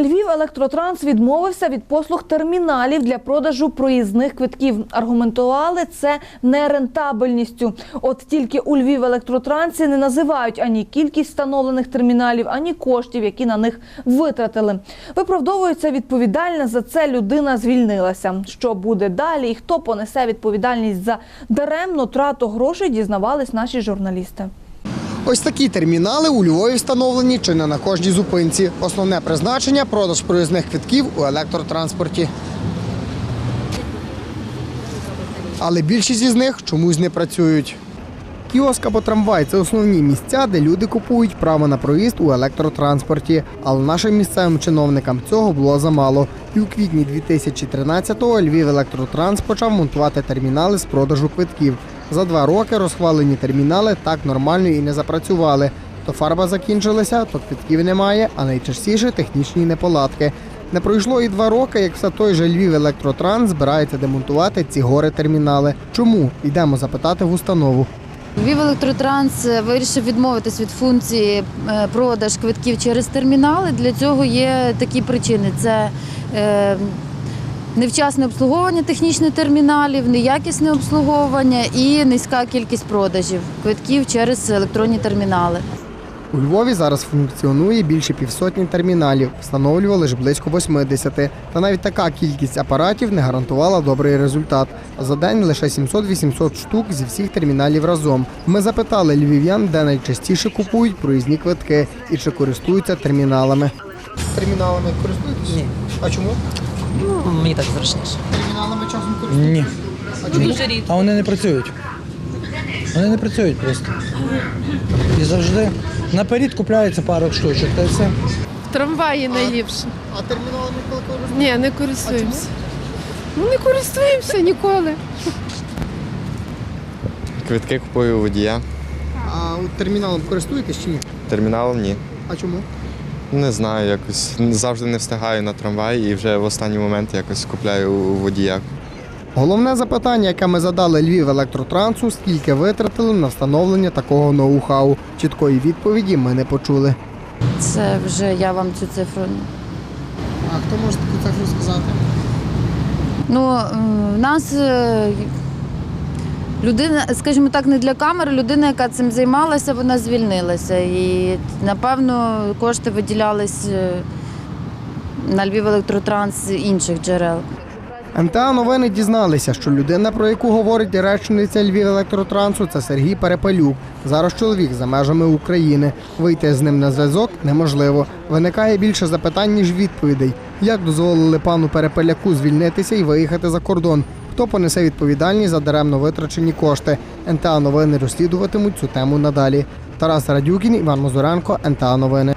Львів електротранс відмовився від послуг терміналів для продажу проїзних квитків. Аргументували це нерентабельністю. От тільки у Львів електротрансі не називають ані кількість встановлених терміналів, ані коштів, які на них витратили. Виправдовується відповідальна за це людина звільнилася. Що буде далі і хто понесе відповідальність за даремну трату грошей, дізнавались наші журналісти. Ось такі термінали у Львові встановлені чи не на кожній зупинці. Основне призначення продаж проїзних квитків у електротранспорті. Але більшість із них чомусь не працюють. Кіоск або трамвай це основні місця, де люди купують право на проїзд у електротранспорті. Але нашим місцевим чиновникам цього було замало. І у квітні 2013-го Львів електротранс почав монтувати термінали з продажу квитків. За два роки розхвалені термінали так нормально і не запрацювали. То фарба закінчилася, то квитків немає, а найчастіше технічні неполадки. Не пройшло і два роки, як все той же Львів електротранс збирається демонтувати ці гори термінали. Чому? Йдемо запитати в установу. Львів електротранс вирішив відмовитись від функції е, продаж квитків через термінали. Для цього є такі причини: це е, невчасне обслуговування технічних терміналів, неякісне обслуговування і низька кількість продажів квитків через електронні термінали. У Львові зараз функціонує більше півсотні терміналів, встановлювали ж близько 80. Та навіть така кількість апаратів не гарантувала добрий результат. За день лише 700-800 штук зі всіх терміналів разом. Ми запитали львів'ян, де найчастіше купують проїзні квитки і чи користуються терміналами. Терміналами користуєтесь? Ні. А чому? Ну, Мені так зручніше. Терміналами часом Ні. А чому? А вони не працюють. Вони не працюють просто. І завжди наперед купляється пару штучок, та й все. В трамваї найліпше. А терміналами коли користуєтесь? Ні, не користуємося. Ну не користуємося ніколи. Квитки купую у водія. А от терміналом користуєтесь чи ні? Терміналом ні. А чому? Не знаю, якось завжди не встигаю на трамвай і вже в останній момент якось купляю у водія. Головне запитання, яке ми задали Львів електротрансу, скільки витратили на встановлення такого ноу-хау. Чіткої відповіді ми не почули. Це вже я вам цю цифру. А хто може таку цифру сказати? Ну, в нас е, людина, скажімо так, не для камери, людина, яка цим займалася, вона звільнилася. І напевно кошти виділялись е, на Львів електротранс інших джерел. МТА новини дізналися, що людина, про яку говорить речниця Львів електротрансу, це Сергій Перепелюк. Зараз чоловік за межами України. Вийти з ним на зв'язок неможливо. Виникає більше запитань, ніж відповідей. Як дозволили пану Перепеляку звільнитися і виїхати за кордон? Хто понесе відповідальність за даремно витрачені кошти? НТА новини розслідуватимуть цю тему надалі. Тарас Радюкін, Іван Мозуренко, НТА новини.